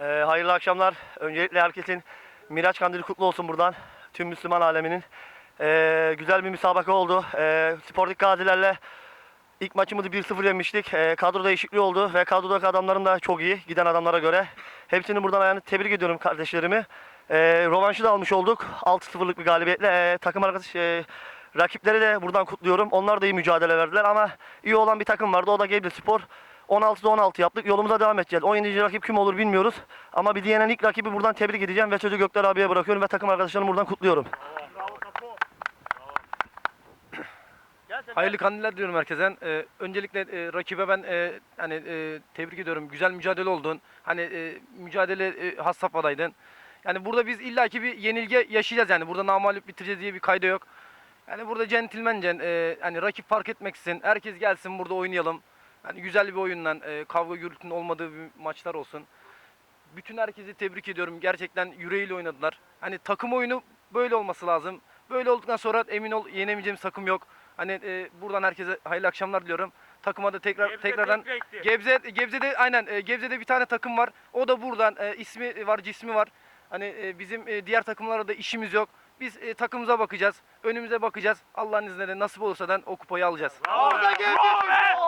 Ee, hayırlı akşamlar. Öncelikle herkesin Miraç Kandili kutlu olsun buradan. Tüm Müslüman aleminin. Ee, güzel bir müsabaka oldu. Ee, Sporting Gazilerle ilk maçımızı 1-0 yenmiştik. Ee, kadro değişikliği oldu ve kadrodaki adamlarım da çok iyi giden adamlara göre. Hepsini buradan ayağını tebrik ediyorum kardeşlerimi. Ee, rövanşı da almış olduk. 6-0'lık bir galibiyetle. Ee, takım arkadaş e, rakipleri de buradan kutluyorum. Onlar da iyi mücadele verdiler ama iyi olan bir takım vardı. O da Gebze Spor. 16'da 16 yaptık. Yolumuza devam edeceğiz. 17. rakip kim olur bilmiyoruz. Ama bir diyenen ilk rakibi buradan tebrik edeceğim ve sözü Gökler abiye bırakıyorum ve takım arkadaşlarımı buradan kutluyorum. Hayırlı kandiller diyorum herkese. Ee, öncelikle e, rakibe ben e, hani e, tebrik ediyorum. Güzel mücadele oldun. Hani e, mücadele e, has safhadaydın. Yani burada biz illaki bir yenilgi yaşayacağız yani. Burada namalip bitireceğiz diye bir kayda yok. Yani burada centilmence e, hani rakip fark etmeksin. Herkes gelsin burada oynayalım. Hani güzel bir oyundan e, kavga gürültünün olmadığı bir maçlar olsun. Bütün herkesi tebrik ediyorum. Gerçekten yüreğiyle oynadılar. Hani takım oyunu böyle olması lazım. Böyle olduktan sonra emin ol yenemeyeceğimiz takım yok. Hani e, buradan herkese hayırlı akşamlar diliyorum. Takıma da tekrar Gebze tekrardan tek renkli. Gebze Gebze'de aynen e, Gebze'de bir tane takım var. O da buradan e, ismi var, cismi var. Hani e, bizim e, diğer takımlara da işimiz yok. Biz e, takımımıza bakacağız. Önümüze bakacağız. Allah'ın izniyle nasip olursa da o kupayı alacağız. Bravo! Bravo be!